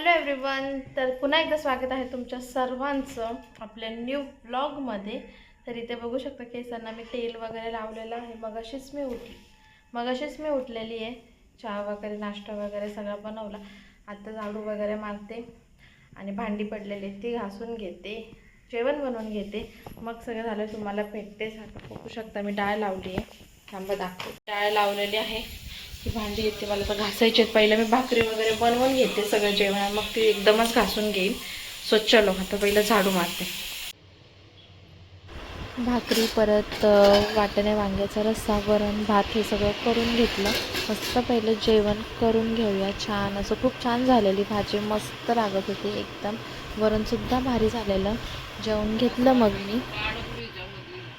Hello everyone तर पुन्हा एकदा स्वागत आहे तुमच्या सर्वांचं आपल्या न्यू ब्लॉगमध्ये तर इथे बघू शकता केसांना मी तेल वगैरे लावलेलं आहे. मगाशीच मी उठली. मगाशीच मी उठलेली आहे. चहा वगैरे नाश्ता वगैरे सगळं बनवला. आता झाडू वगैरे मारते आणि भांडी पडलेली ती घासून घेते. जेवण बनवून घेते. मग सगळं झालं. तुम्हाला भेटतेच आता बघू शकता मी डाळ लावली आहे. थांबा दाखव डाळ लावलेली आहे. ती भांडी येते मला तर घासायची आहेत. पहिलं मी भाकरी वगैरे बनवून घेते सगळं जेवण मग ती एकदमच घासून घेईन. स्वच्छ लोक आता पहिलं झाडू मारते. भाकरी परत वाटाणे वांग्याचा रस्सा वरण भात हे सगळं करून घेतलं. मस्त पहिलं जेवण करून घेऊया. छान असं खूप छान झालेली भाजी. मस्त लागत होती एकदम. वरणसुद्धा भारी झालेलं. जेवण घेतलं मग मी.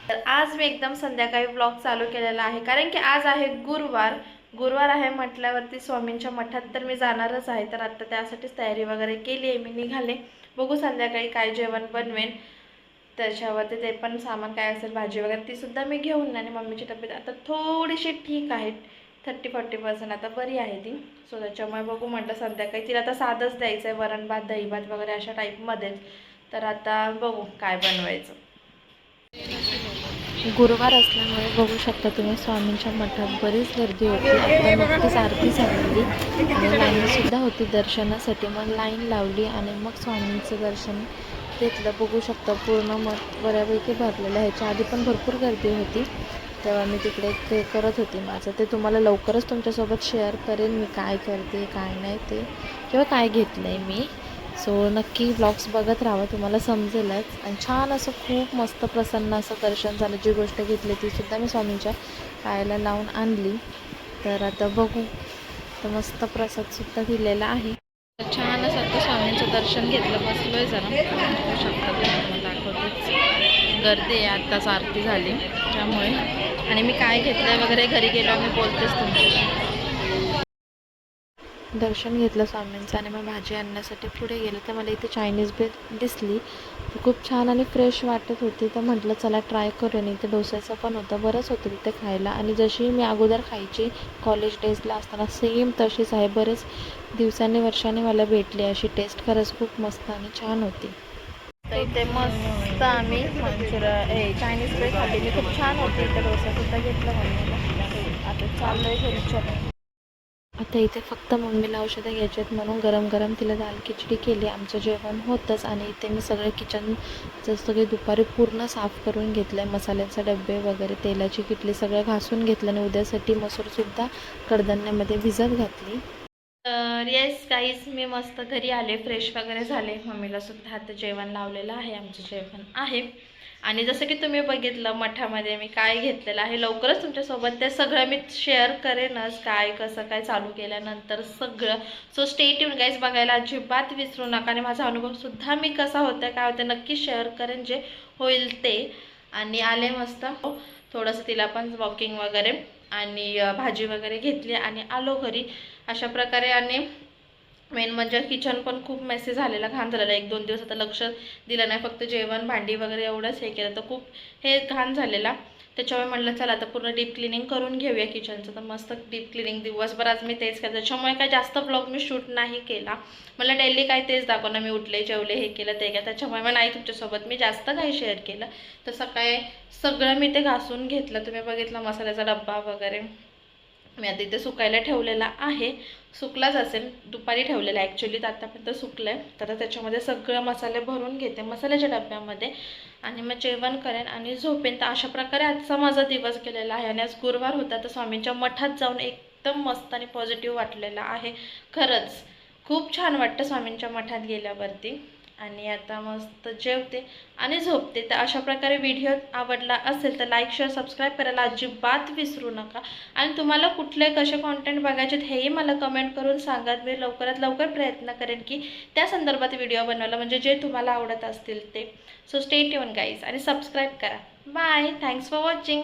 तर आज मी एकदम संध्याकाळी ब्लॉग चालू केलेला आहे. कारण की आज आहे गुरुवार. गुरुवार आहे म्हटल्यावरती स्वामींच्या मठात तर मी जाणारच आहे तर आता त्यासाठीच तयारी वगैरे केली आहे मी निघाले. बघू संध्याकाळी काय जेवण बनवेन. त्याच्यावरती ते पण सामान काय असेल भाजी वगैरे ती सुद्धा मी घेऊन आणि मम्मीची तब्येत आता थोडीशी ठीक आहे. थर्टी फोर्टी पर्सेंट आता बरी आहे ती. सो त्याच्यामुळे बघू म्हटलं संध्याकाळी तिला आता साधंच द्यायचं आहे वरण भात दही भात वगैरे अशा टाईपमध्येच तर आता बघू काय बनवायचं. गुरुवार असल्यामुळे बघू शकता तुम्ही स्वामींच्या मठात बरीच गर्दी होती. आता नक्कीच आरती झालेली. आणि लाईनसुद्धा होती दर्शनासाठी. मग लाईन लावली आणि मग स्वामींचं दर्शन घेतलं. बघू शकता पूर्ण मठ बऱ्यापैकी भरलेलं ह्याच्या आधी पण भरपूर गर्दी होती. तेव्हा मी तिकडे ते करत होती माझं. ते तुम्हाला लवकरच तुमच्यासोबत शेअर करेन मी काय करते काय नाही ते. किंवा काय घेतलं आहे मी. सो नक्की ब्लॉग्स बघत राहावं तुम्हाला समजेलच. आणि छान असं खूप मस्त प्रसन्न असं दर्शन झालं जी गोष्ट घेतली तीसुद्धा मी स्वामींच्या पायाला लावून आणली. तर आता बघू. तर मस्त प्रसादसुद्धा दिलेला आहे. तर छान असं आता स्वामींचं दर्शन घेतलं. बसलोय जरा. बघू शकता तुम्हाला दाखवतेच. गर्दी आहे आत्ताच आरती झाली. त्यामुळे. आणि मी काय घेतलं वगैरे घरी गेलो मी बोलतेच तुमच्याशी. दर्शन घेतलं स्वामींचं आणि मग भाजी आणण्यासाठी पुढे गेलं तर मला इथे चायनीज भेट दिसली. खूप छान आणि फ्रेश वाटत होती. तर म्हटलं चला ट्राय करून इथे डोस्याचं पण होतं बरंच होतं तिथे खायला. आणि जशी मी अगोदर खायची कॉलेज डेजला असताना सेम तशीच आहे. बरेच दिवसांनी वर्षांनी मला भेटली अशी टेस्ट खरंच खूप मस्त आणि छान होती. तर इथे मस्त आम्ही हे चायनीज बेल खाल्ली. खूप छान होती इथे डोसासुद्धा घेतलं म्हणून. आता चाललं आहे घरी. चला आता इथे फक्त मम्मीला औषधं घ्यायची आहेत म्हणून गरम गरम तिला दाल खिचडी केली. आमचं जेवण होतंच आणि इथे मी सगळं किचन जसं की दुपारी पूर्ण साफ करून घेतलं आहे मसाल्याचे डबे वगैरे तेलाची किटली सगळं घासून घेतलं आणि उद्यासाठी मसूरसुद्धा कडधान्यामध्ये भिजत घातली. तर येस काहीच मी मस्त घरी आले. फ्रेश वगैरे झाले. मम्मीला सुद्धा आता जेवण लावलेलं आहे. आमचं जेवण आहे. आणि जसं की तुम्ही बघितलं मठामध्ये मी काय घेतलेलं आहे लवकरच तुमच्यासोबत ते सगळं मी शेअर करेनच काय कसं काय चालू केल्यानंतर सगळं. सो स्टेट येऊन गाईज बघायला अजिबात विसरू नका आणि माझा अनुभवसुद्धा मी कसा होता काय होतं नक्की शेअर करेन जे होईल ते. आणि आले मस्त. थोडंसं तिला पण वॉकिंग वगैरे आणि भाजी वगैरे घेतली आणि आलो घरी. अशा प्रकारे आणि मेन म्हणजे किचन पण खूप मेसी झालेला घाण झालेला. एक दोन दिवस आता लक्ष दिलं नाही. फक्त जेवण भांडी वगैरे एवढंच हे केलं. तर खूप हे घाण झालेला. त्याच्यामुळे म्हटलं चला आता पूर्ण डीप क्लिनिंग करून घेऊया किचनचं तर मस्त डीप क्लिनिंग दिवसभर आज मी तेच केलं. त्याच्यामुळे काय जास्त ब्लॉग मी शूट नाही केला. मला डेली काय तेच दाखवणं. मी उठले जेवले हे केलं ते केलं. त्याच्यामुळे मग नाही तुमच्यासोबत. मी जास्त काही शेअर केलं. तर सकाळी सगळं मी ते घासून घेतलं. तुम्ही बघितलं मसाल्याचा डब्बा वगैरे. मी आता इथे सुकायला ठेवलेला आहे. सुकलाच असेल. दुपारी ठेवलेला आहे. ॲक्च्युली तर आतापर्यंत सुकलं आहे तर त्याच्यामध्ये सगळं मसाले भरून घेते. मसाल्याच्या डब्यामध्ये. आणि मग जेवण करेन आणि झोपेन. तर अशा प्रकारे आजचा माझा दिवस गेलेला आहे. आणि आज गुरुवार होता. तर स्वामींच्या मठात जाऊन एकदम मस्त आणि पॉझिटिव्ह वाटलेला आहे. खरंच. खूप छान वाटतं स्वामींच्या मठात गेल्यावरती. आणि आता मस्त जेवते आणि झोपते. तर अशा प्रकारे व्हिडिओ आवडला असेल तर लाईक शेअर सबस्क्राईब करायला अजिबात विसरू नका. आणि तुम्हाला कुठले कसे कॉन्टेंट बघायचे आहेत हेही मला कमेंट करून सांगा. मी लवकरात लवकर प्रयत्न करेन की त्या संदर्भात व्हिडिओ बनवायला म्हणजे जे तुम्हाला आवडत असतील ते. सो स्टे ट्यून गाईज आणि सबस्क्राईब करा. Bye thanks for watching